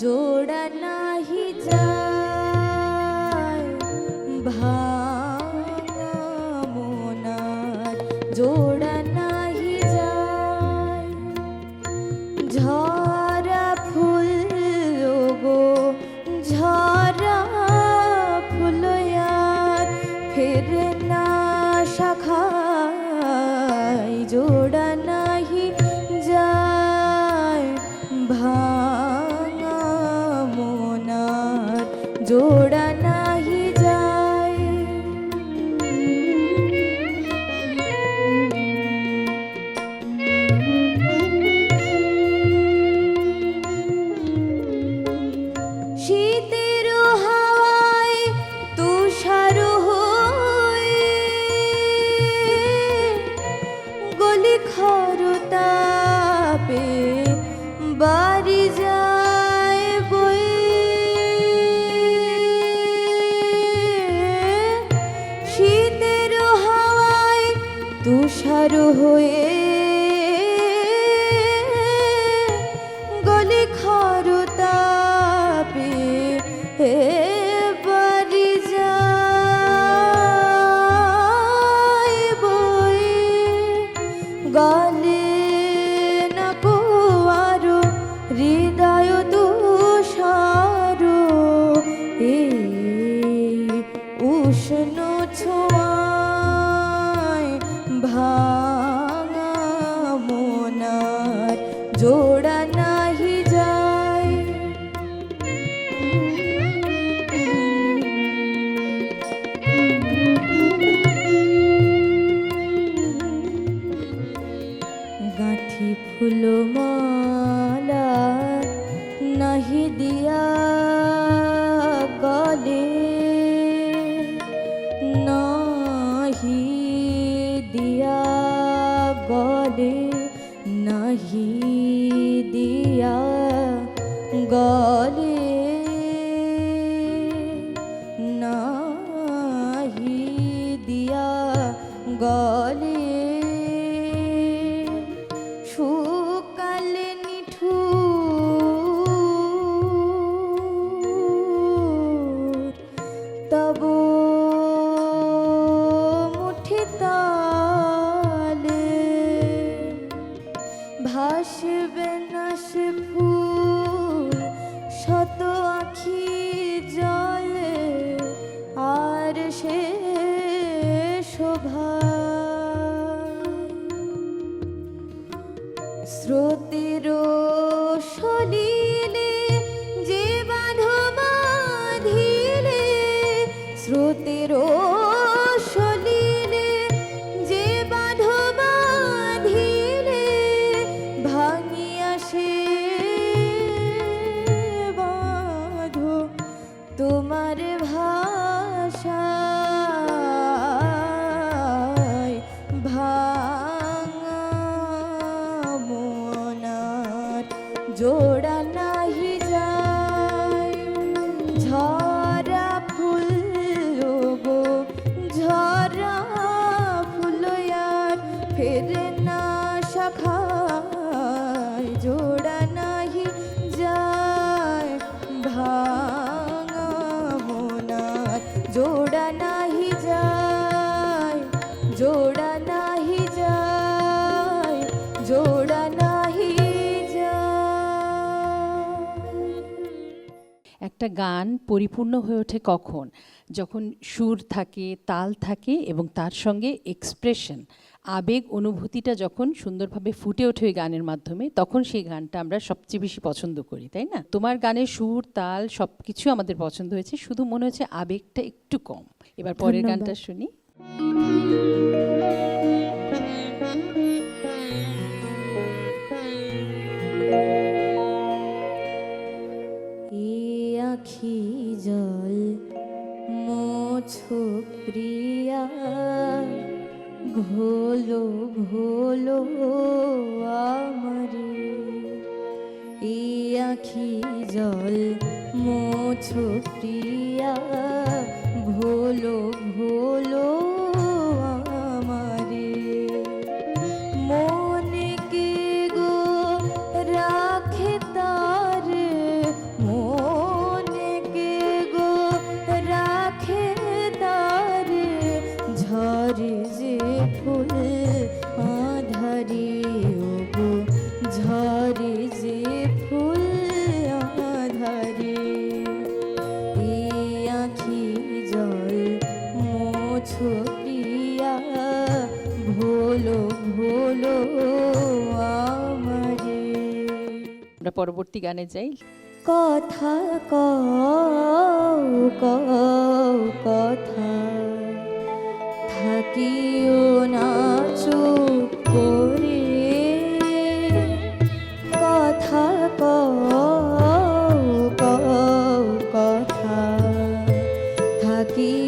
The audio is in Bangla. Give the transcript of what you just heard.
জোড়া নাহি যায় ভাঙা মনার जोड़ा তুষার হয়ে গাঁথি ফুল মালা নাহি দিয়া গলে নাহি দিয়া গলে নাহি দিয়া গলে। সলিলে যে বাঁধ বাঁধিলে স্রোতের জোড়া নাহি যায়, জোড়া নাহি যায়, জোড়া নাহি একটা গান পরিপূর্ণ হয়ে ওঠে কখন? যখন সুর থাকে, তাল থাকে এবং তার সঙ্গে এক্সপ্রেশন আবেগ অনুভূতিটা যখন সুন্দরভাবে ফুটে ওঠে ওই গানের মাধ্যমে তখন সেই গানটা আমরা সবচেয়ে বেশি পছন্দ করি তাই না? তোমার গানের সুর তাল সব কিছু আমাদের পছন্দ হয়েছে শুধু মনে হচ্ছে আবেগটা একটু কম। এবার পরের গানটা শুনি। আখি জল মোছো প্রিয়া। ঘোলো ভোলো আমারে। এ আখি জল মোছো প্রিয়া ভোলো ভোলো হলো আমারে। আমরা পরবর্তী গানে যাই। কথা কও কও কথা। থাকিও না চুপ করে। কথা কও কও কথা। থাকিও